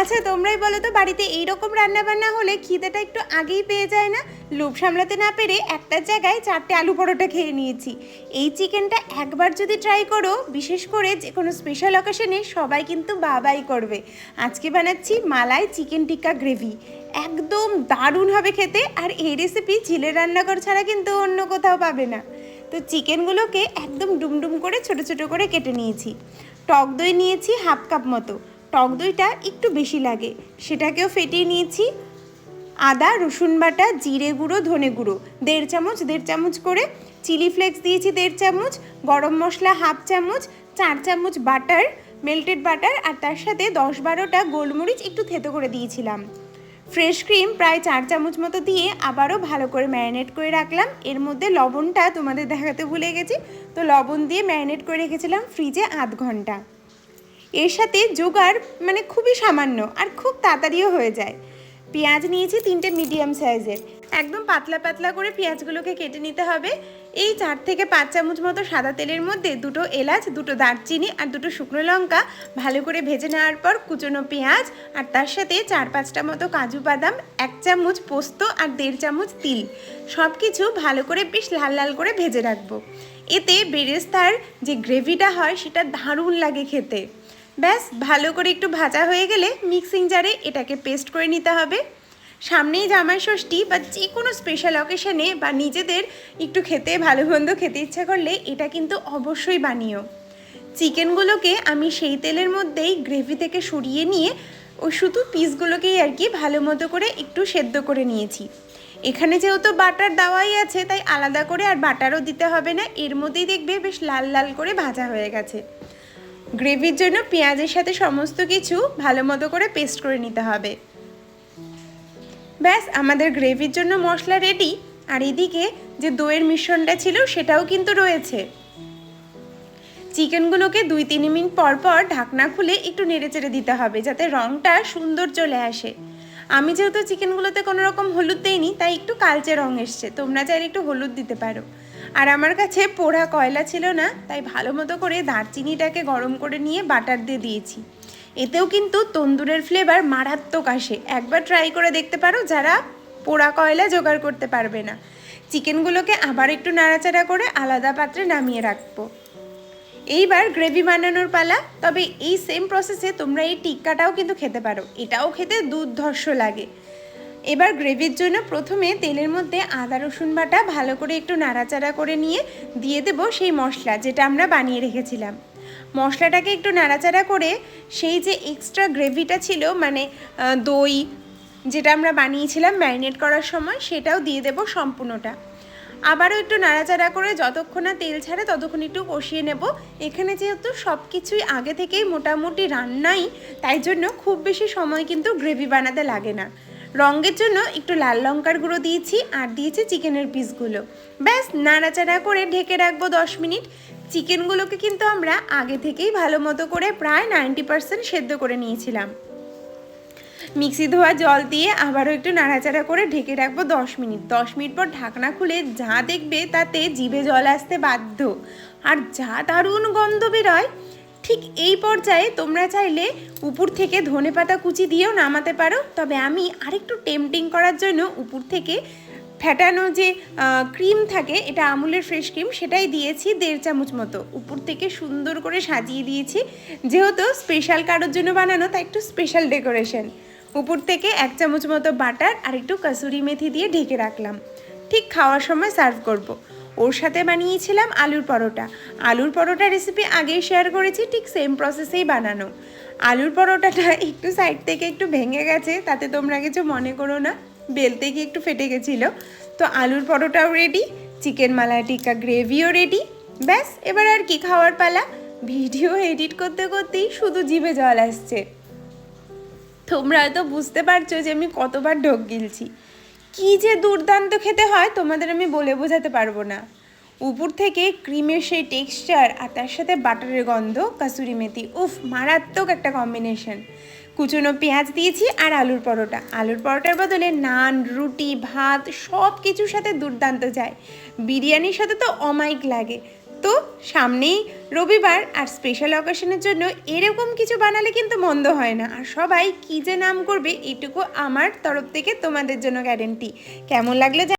আচ্ছা তোমরাই বলো তো, বাড়িতে এইরকম রান্না বান্না হলে খিদেটা একটু আগেই পেয়ে যায় না? লোভ সামলাতে না পেরে একটার জায়গায় চারটে আলু পরোটা খেয়ে নিয়েছি। এই চিকেনটা একবার যদি ট্রাই করো, বিশেষ করে যে কোনো স্পেশাল অকেশনে সবাই কিন্তু বাবাই করবে। আজকে বানাচ্ছি মালাই চিকেন টিক্কা গ্রেভি। একদম দারুণ হবে খেতে, আর এই রেসিপি ঝিলের রান্নাঘর ছাড়া কিন্তু অন্য কোথাও পাবে না। তো চিকেনগুলোকে একদম ডুমডুম করে ছোট ছোট করে কেটে নিয়েছি। টক দই নিয়েছি হাফ কাপ মতো। টক দইটা একটু বেশি লাগে। সেটাকেও ফেটিয়ে নিয়েছি। আদা, রসুন বাটা, জিরে গুঁড়ো, ধনে গুঁড়ো। দেড় চামচ দেড় চামচ করে চিলি ফ্লেক্স দিয়েছি দেড় চামচ, গরম মশলা হাফ চামচ, চার চামচ বাটার, মেল্টেড বাটার আর তার সাথে দশ বারোটা গোলমরিচ একটু থেতো করে দিয়েছিলাম। ফ্রেশ ক্রিম প্রায় চার চামচ মতো দিয়ে আবারও ভালো করে ম্যারিনেট করে রাখলাম। এর মধ্যে লবণটা তোমাদের দেখাতে ভুলে গেছি। তো লবণ দিয়ে ম্যারিনেট করে রেখেছিলাম ফ্রিজে আধ ঘণ্টা। এর সাথে জোগাড় মানে খুবই সামান্য আর খুব তাড়াতাড়িও হয়ে যায়। পেঁয়াজ নিয়েছি তিনটে মিডিয়াম সাইজের একদম পাতলা পাতলা করে পেঁয়াজগুলোকে কেটে নিতে হবে। এই চার থেকে পাঁচ চামচ মতো সাদা তেলের মধ্যে দুটো এলাচ, দুটো দারচিনি আর দুটো শুকনো লঙ্কা ভালো করে ভেজে নেওয়ার পর কুচনো পেঁয়াজ আর তার সাথে চার পাঁচটা মতো কাজু বাদাম, এক চামচ পোস্ত আর দেড় চামচ তিল। সব কিছু ভালো করে বেশ লাল লাল করে ভেজে রাখব। এতে বেরেস্তার যে গ্রেভিটা হয় সেটা দারুণ লাগে খেতে। ব্যাস, ভালো করে একটু ভাজা হয়ে গেলে মিক্সিং জারে এটাকে পেস্ট করে নিতে হবে। সামনেই জামাই ষষ্ঠী বা যে কোনো স্পেশাল অকেশনে বা নিজেদের একটু খেতে, ভালো মন্দ খেতে ইচ্ছা করলে এটা কিন্তু অবশ্যই বানিও। চিকেনগুলোকে আমি সেই তেলের মধ্যেই গ্রেভি থেকে সরিয়ে নিয়ে ওই শুধু পিসগুলোকেই আর কি ভালো মতো করে একটু সেদ্ধ করে নিয়েছি। এখানে যেহেতু বাটার দেওয়াই আছে, তাই আলাদা করে আর বাটারও দিতে হবে না। এর মধ্যেই দেখবে বেশ লাল লাল করে ভাজা হয়ে গেছে। গ্রেভির জন্য পেঁয়াজের সাথে সমস্ত কিছু ভালো মতো করে পেস্ট করে নিতে হবে। ব্যাস, আমাদের গ্রেভির জন্য মশলা রেডি আর এদিকে যে দইয়ের মিশ্রণটা ছিল সেটাও কিন্তু রয়েছে। চিকেনগুলোকে দুই তিন মিনিট পর পর ঢাকনা খুলে একটু নেড়েচেড়ে দিতে হবে, যাতে রঙটা সুন্দর চলে আসে। আমি যেহেতু চিকেনগুলোতে কোনো রকম হলুদ দেইনি, তাই একটু কালচে রঙ এসছে। তোমরা চাইলে একটু হলুদ দিতে পারো। আর আমার কাছে পোড়া কয়লা ছিল না, তাই ভালো মতো করে দারচিনিটাকে গরম করে নিয়ে বাটার দিয়ে দিয়েছি। এতেও কিন্তু তন্দুরের ফ্লেভার মারাত্মক আসে। একবার ট্রাই করে দেখতে পারো, যারা পোড়া কয়লা জোগাড় করতে পারবে না। চিকেনগুলোকে আবার একটু নাড়াচাড়া করে আলাদা পাত্রে নামিয়ে রাখব। এইবার গ্রেভি বানানোর পালা, তবে এই সেম প্রসেসে তোমরা এই টিক্কাটাও কিন্তু খেতে পারো। এটাও খেতে দুর্ধর্ষ লাগে। এবার গ্রেভির জন্য প্রথমে তেলের মধ্যে আদা, রসুন বাটা ভালো করে একটু নাড়াচাড়া করে নিয়ে দিয়ে দেবো সেই মশলা যেটা আমরা বানিয়ে রেখেছিলাম। মশলাটাকে একটু নাড়াচাড়া করে সেই যে এক্সট্রা গ্রেভিটা ছিল মানে দই যেটা আমরা বানিয়েছিলাম ম্যারিনেট করার সময়, সেটাও দিয়ে দেবো সম্পূর্ণটা। আবারও একটু নাড়াচাড়া করে যতক্ষণ না তেল ছাড়ে ততক্ষণ একটু কষিয়ে নেব। এখানে যেহেতু সব কিছুই আগে থেকেই মোটামুটি রান্নাই, তাই জন্য খুব বেশি সময় কিন্তু গ্রেভি বানাতে লাগে না। রঙের জন্য একটু লাল লঙ্কার গুঁড়ো দিয়েছি আর দিয়েছি চিকেনের পিসগুলো। ব্যাস, নাড়াচাড়া করে ঢেকে রাখব দশ মিনিট। চিকেনগুলোকে কিন্তু আমরা আগে থেকেই ভালো মতো করে প্রায় নাইনটি পার্সেন্ট সেদ্ধ করে নিয়েছিলাম। মিক্সি ধোয়া জল দিয়ে আবারও একটু নাড়াচাড়া করে ঢেকে রাখব দশ মিনিট। দশ মিনিট পর ঢাকনা খুলে যা দেখবে তাতে জিভে জল আসতে বাধ্য। আর যা দারুণ গন্ধ বেরোয় ঠিক এই পর্যায়ে তোমরা চাইলে উপর থেকে ধনে পাতা কুচি দিয়েও নামাতে পারো। তবে আমি আরেকটু টেম্পটিং করার জন্য উপর থেকে ফ্যাটানো যে ক্রিম থাকে, এটা আমুলের ফ্রেশ ক্রিম সেটাই দিয়েছি দেড় চামচ মতো। উপর থেকে সুন্দর করে সাজিয়ে দিয়েছি। যেহেতু স্পেশাল কারোর জন্য বানানো, তাই একটু স্পেশাল ডেকোরেশন উপর থেকে এক চামচ মতো বাটার আর একটু কাসুরি মেথি দিয়ে ঢেকে রাখলাম। ঠিক খাওয়ার সময় সার্ভ করব। ওর সাথে বানিয়েছিলাম আলুর পরোটা। আলুর পরোটা রেসিপি আগেই শেয়ার করেছি, ঠিক সেম প্রসেসেই বানানো। আলুর পরোটাটা একটু সাইড থেকে একটু ভেঙে গেছে, তাতে তোমরা কিছু মনে করো না বেলতে গিয়ে একটু ফেটে গেছিল। তো আলুর পরোটাও রেডি চিকেন মালাই টিক্কা গ্রেভিও রেডি ব্যাস, এবার আর কি খাওয়ার পালা। ভিডিও এডিট করতে করতেই শুধু জিভে জল আসছে। তোমরা হয়তো বুঝতে পারছ যে আমি কতবার ঢোক গিলছি। কী যে দুর্দান্ত খেতে হয় তোমাদের আমি বলে বোঝাতে পারব না। উপর থেকে ক্রিমের সেই টেক্সচার আর তার সাথে বাটারের গন্ধ, কাসুরি মেথি, উফ, মারাত্মক একটা কম্বিনেশন কুচনো পেঁয়াজ দিয়েছি আর আলুর পরোটা। আলুর পরোটার বদলে নান, রুটি, ভাত সব কিছুর সাথে দুর্দান্ত যায়। বিরিয়ানির সাথে তো অমাইক লাগে। তো সামনেই রবিবার আর স্পেশাল অকেশনের জন্য এরকম কিছু বানালে কিন্তু মন্দ হয় না। আর সবাই কী যে নাম করবে, এটুকু আমার তরফ থেকে তোমাদের জন্য গ্যারেন্টি কেমন লাগল